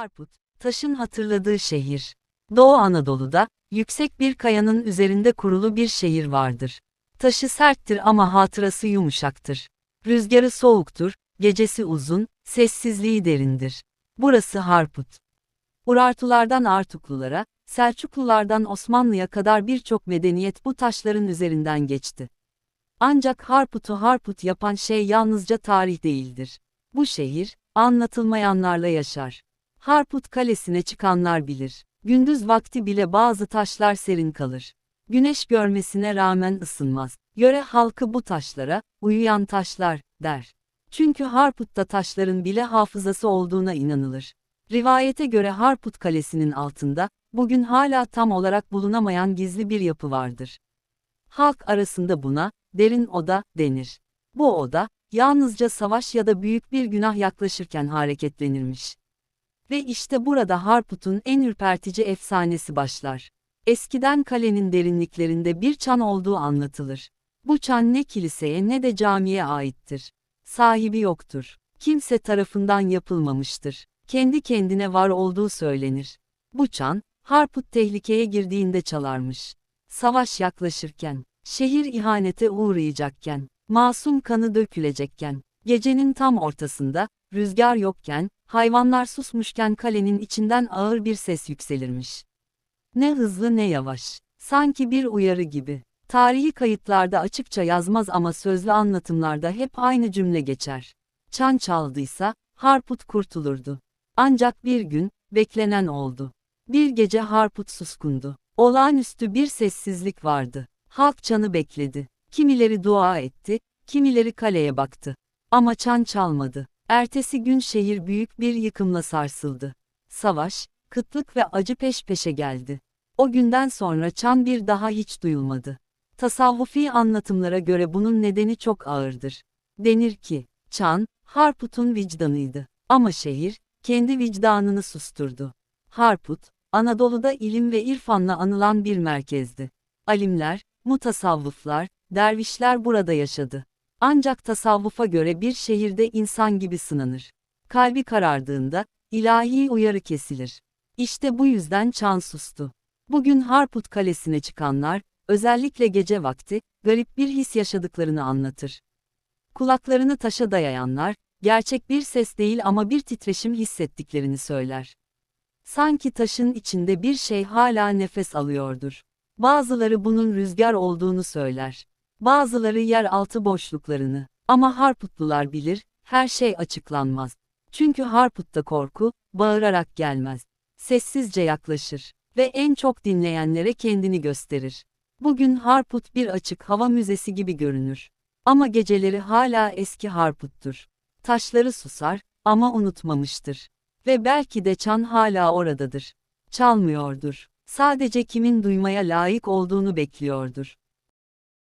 Harput, taşın hatırladığı şehir. Doğu Anadolu'da, yüksek bir kayanın üzerinde kurulu bir şehir vardır. Taşı serttir ama hatırası yumuşaktır. Rüzgarı soğuktur, gecesi uzun, sessizliği derindir. Burası Harput. Urartulardan Artuklulara, Selçuklulardan Osmanlı'ya kadar birçok medeniyet bu taşların üzerinden geçti. Ancak Harput'u Harput yapan şey yalnızca tarih değildir. Bu şehir, anlatılmayanlarla yaşar. Harput Kalesi'ne çıkanlar bilir. Gündüz vakti bile bazı taşlar serin kalır. Güneş görmesine rağmen ısınmaz. Yöre halkı bu taşlara, uyuyan taşlar, der. Çünkü Harput'ta taşların bile hafızası olduğuna inanılır. Rivayete göre Harput Kalesi'nin altında, bugün hala tam olarak bulunamayan gizli bir yapı vardır. Halk arasında buna, derin oda, denir. Bu oda, yalnızca savaş ya da büyük bir günah yaklaşırken hareketlenirmiş. Ve işte burada Harput'un en ürpertici efsanesi başlar. Eskiden kalenin derinliklerinde bir çan olduğu anlatılır. Bu çan ne kiliseye ne de camiye aittir. Sahibi yoktur. Kimse tarafından yapılmamıştır. Kendi kendine var olduğu söylenir. Bu çan, Harput tehlikeye girdiğinde çalarmış. Savaş yaklaşırken, şehir ihanete uğrayacakken, masum kanı dökülecekken, gecenin tam ortasında, rüzgar yokken, hayvanlar susmuşken kalenin içinden ağır bir ses yükselirmiş. Ne hızlı ne yavaş, sanki bir uyarı gibi. Tarihi kayıtlarda açıkça yazmaz ama sözlü anlatımlarda hep aynı cümle geçer. Çan çaldıysa, Harput kurtulurdu. Ancak bir gün, beklenen oldu. Bir gece Harput suskundu. Olağanüstü bir sessizlik vardı. Halk çanı bekledi. Kimileri dua etti, kimileri kaleye baktı. Ama çan çalmadı. Ertesi gün şehir büyük bir yıkımla sarsıldı. Savaş, kıtlık ve acı peş peşe geldi. O günden sonra çan bir daha hiç duyulmadı. Tasavvufi anlatımlara göre bunun nedeni çok ağırdır. Denir ki, çan, Harput'un vicdanıydı. Ama şehir, kendi vicdanını susturdu. Harput, Anadolu'da ilim ve irfanla anılan bir merkezdi. Alimler, mutasavvıflar, dervişler burada yaşadı. Ancak tasavvufa göre bir şehirde insan gibi sınanır. Kalbi karardığında, ilahi uyarı kesilir. İşte bu yüzden çan sustu. Bugün Harput Kalesi'ne çıkanlar, özellikle gece vakti, garip bir his yaşadıklarını anlatır. Kulaklarını taşa dayayanlar, gerçek bir ses değil ama bir titreşim hissettiklerini söyler. Sanki taşın içinde bir şey hala nefes alıyordur. Bazıları bunun rüzgar olduğunu söyler. Bazıları yer altı boşluklarını. Ama Harputlular bilir, her şey açıklanmaz. Çünkü Harput'ta korku, bağırarak gelmez. Sessizce yaklaşır ve en çok dinleyenlere kendini gösterir. Bugün Harput bir açık hava müzesi gibi görünür. Ama geceleri hala eski Harput'tur. Taşları susar ama unutmamıştır. Ve belki de çan hala oradadır. Çalmıyordur. Sadece kimin duymaya layık olduğunu bekliyordur.